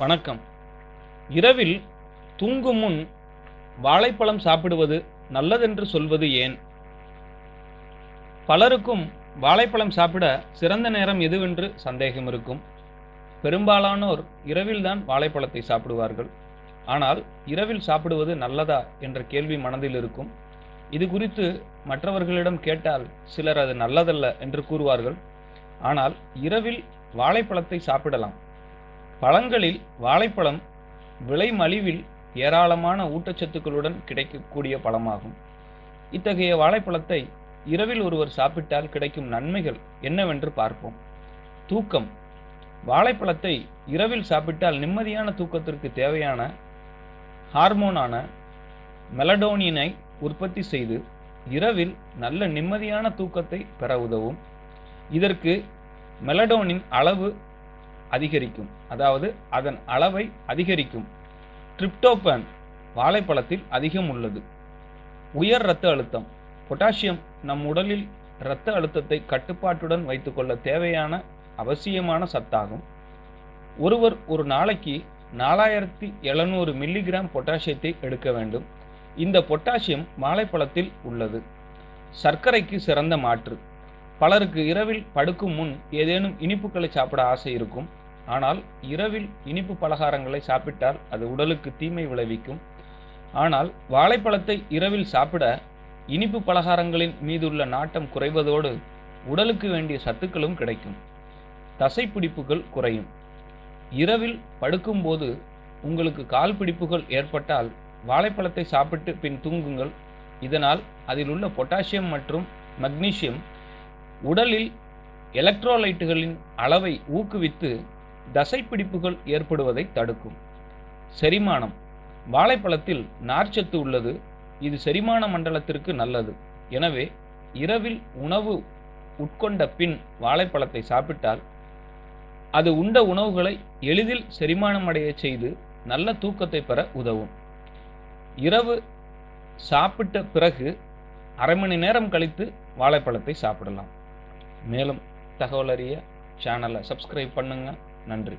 வணக்கம். இரவில் தூங்கும் முன் வாழைப்பழம் சாப்பிடுவது நல்லதென்று சொல்வது ஏன்? பலருக்கும் வாழைப்பழம் சாப்பிட சிறந்த நேரம் எதுவென்று சந்தேகம் இருக்கும். பெரும்பாலானோர் இரவில்தான் வாழைப்பழத்தை சாப்பிடுவார்கள். ஆனால் இரவில் சாப்பிடுவது நல்லதா என்ற கேள்வி மனதில் இருக்கும். இது குறித்து மற்றவர்களிடம் கேட்டால் சிலர் அது நல்லதல்ல என்று கூறுவார்கள். ஆனால் இரவில் வாழைப்பழத்தை சாப்பிடலாம். பழங்களில் வாழைப்பழம் விலை மலிவில் ஏராளமான ஊட்டச்சத்துக்களுடன் கிடைக்கக்கூடிய பழமாகும். இத்தகைய வாழைப்பழத்தை இரவில் ஒருவர் சாப்பிட்டால் கிடைக்கும் நன்மைகள் என்னவென்று பார்ப்போம். தூக்கம். வாழைப்பழத்தை இரவில் சாப்பிட்டால் நிம்மதியான தூக்கத்திற்கு தேவையான ஹார்மோனான மெலடோனினை உற்பத்தி செய்து இரவில் நல்ல நிம்மதியான தூக்கத்தை பெற உதவும். இதற்கு மெலடோனின் அளவு அதிகரிக்கும். அதாவது அதன் அளவை அதிகரிக்கும். டிரிப்டோபன் வாழைப்பழத்தில் அதிகம் உள்ளது. உயர் இரத்த அழுத்தம். பொட்டாசியம் நம் உடலில் இரத்த அழுத்தத்தை கட்டுப்பாட்டுடன் வைத்துக்கொள்ள தேவையான அவசியமான சத்தாகும். ஒருவர் ஒரு நாளைக்கு நாலாயிரத்தி எழுநூறு மில்லிகிராம் பொட்டாசியத்தை எடுக்க வேண்டும். இந்த பொட்டாசியம் வாழைப்பழத்தில் உள்ளது. சர்க்கரைக்கு சிறந்த மாற்று. பலருக்கு இரவில் படுக்கும் முன் ஏதேனும் இனிப்புகளை சாப்பிட ஆசை இருக்கும். ஆனால் இரவில் இனிப்பு பலகாரங்களை சாப்பிட்டால் அது உடலுக்கு தீமை விளைவிக்கும். ஆனால் வாழைப்பழத்தை இரவில் சாப்பிட இனிப்பு பலகாரங்களின் மீதுள்ள நாட்டம் குறைவதோடு உடலுக்கு வேண்டிய சத்துக்களும் கிடைக்கும். தசைப்பிடிப்புகள் குறையும். இரவில் படுக்கும்போது உங்களுக்கு கால் பிடிப்புகள் ஏற்பட்டால் வாழைப்பழத்தை சாப்பிட்டு பின் தூங்குங்கள். இதனால் அதில் உள்ள பொட்டாசியம் மற்றும் மக்னீசியம் உடலில் எலக்ட்ரோலைட்டுகளின் அளவை ஊக்குவித்து தசைப்பிடிப்புகள் ஏற்படுவதை தடுக்கும். செரிமானம். வாழைப்பழத்தில் நார்ச்சத்து உள்ளது. இது செரிமான மண்டலத்திற்கு நல்லது. எனவே இரவில் உணவு உட்கொண்ட பின் வாழைப்பழத்தை சாப்பிட்டால் அது உண்ட உணவுகளை எளிதில் செரிமானமடைய செய்து நல்ல தூக்கத்தை பெற உதவும். இரவு சாப்பிட்ட பிறகு அரை மணி நேரம் கழித்து வாழைப்பழத்தை சாப்பிடலாம். மேலும் தகவல் அறிய சேனலை சப்ஸ்கிரைப் பண்ணுங்கள் நன்றி.